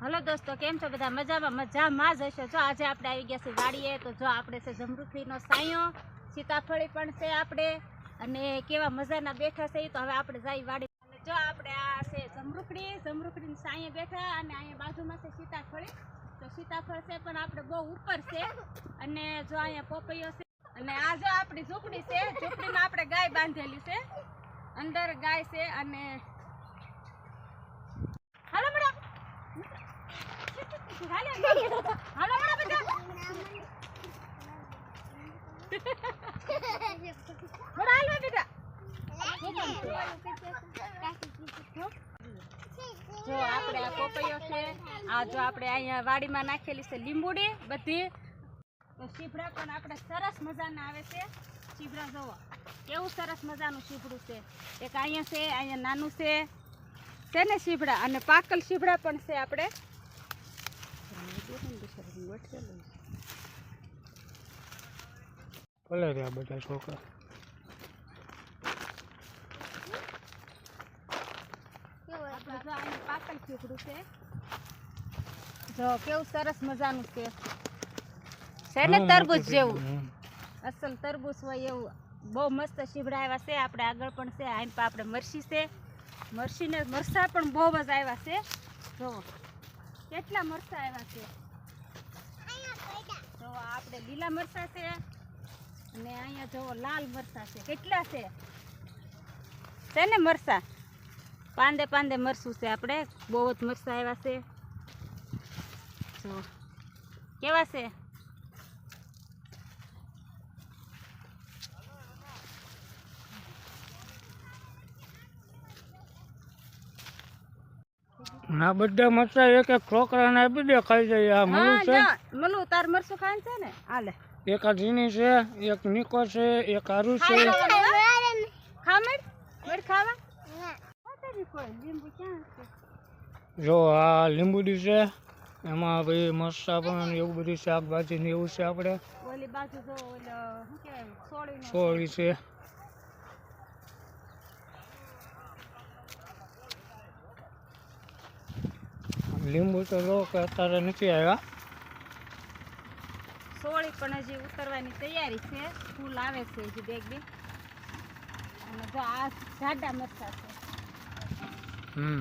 Hello દોસ્તો, કેમ છો બધા? મજામાં? મજામાં જ હશો. જો આજે આપણે આવી ગયા છે વાડીએ, તો જો આપણે છે જમરૂખીનો સાયો, સીતાફળી પણ છે આપણે, અને કેવા મજાના બેઠા છે તો હવે આપણે જઈ વાડી. જો આપણે આ છે જમરૂખડી, જમરૂખડીની સાંયે બેઠા અને અહીંયા બાજુમાં છે સીતાફળી. તો સીતાફળ છે પણ આપણે બહુ ઉપર છે, અને જો અહીંયા પોપૈયો છે, અને આ જો આપણી ઝૂંપડી છે, ઝૂંપડીમાં આપણે ગાય બાંધેલી છે. અંદર ગાય છે અને hello madam hello hello madam બધા મેડમ હાલો બેટા જો આપણે આ પોપૈયો છે, આ જો આપણે અહીંયા વાડીમાં નાખેલી છે લીંબુડી બધી. તો શીભડા પણ આપણે સરસ મજાના આવે છે. શીભડા જોવો કેવું સરસ મજાનું શીભડું છે. એક અહીંયા છે, અહીંયા નાનું છે. છે ને શીભડા? અને પાકલ શીભડા પણ છે આપણે. ભલે રહ્યા બધા છોકરા જો છે કેવું સરસ મજાનું છે તરબૂચ જેવું અસલ તરબૂચ હોય એવું. બહુ મસ્ત શીભડા આવ્યા છે. આપણે આગળ પણ છે. આમ પણ આપણે મરસી છે. મરસીને મરસા પણ બહુ જ આવ્યા છે. કેટલા મરસા આવ્યા છે. લીલા મરસા છે અને અહીંયા જુઓ લાલ મરસા છે. કેટલા છે? છે ને મરસા પાંદે પાંદે મરસું છે આપણે. બહુ જ મરસા આવ્યા છે. જો. કેવા છે? આ બધા મરચા એક એક છોકરાને આપી દે ખાઈ જાય. આ મળું છે મલું તાર મરચું ખાવાનું છે ને? આલે એક આ ઝીણી છે એક નિકો છે એક આરુ છે. ખા મેડ ખાવા જો આ લીંબુડી છે એમાં ભાઈ મરચા પણ એવું બધું શાકભાજી ને એવું છે આપણે ઓલી બાજુ જો ઓલો શું કહેવાય સોળી છે. લીંબુ તો લો કે અત્યારે નથી આવ્યા. સોળી પણ હજી ઉતરવાની તૈયારી છે. ફૂલ આવે છે હજી બેગ બે. અને જો આ જાડા મરચા છે.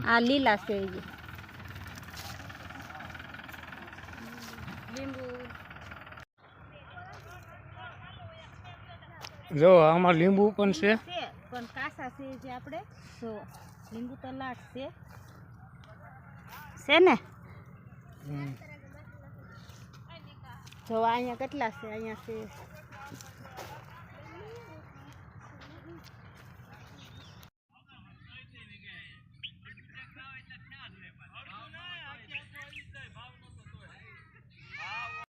આ લીલા છે હજી. લીંબુ. જો આમાં લીંબુ પણ છે. છે પણ કાસા છે જે આપણે. જો લીંબુ તો લાટ છે. છે ને. જો અહીંયા કેટલા છે અહીંયા છે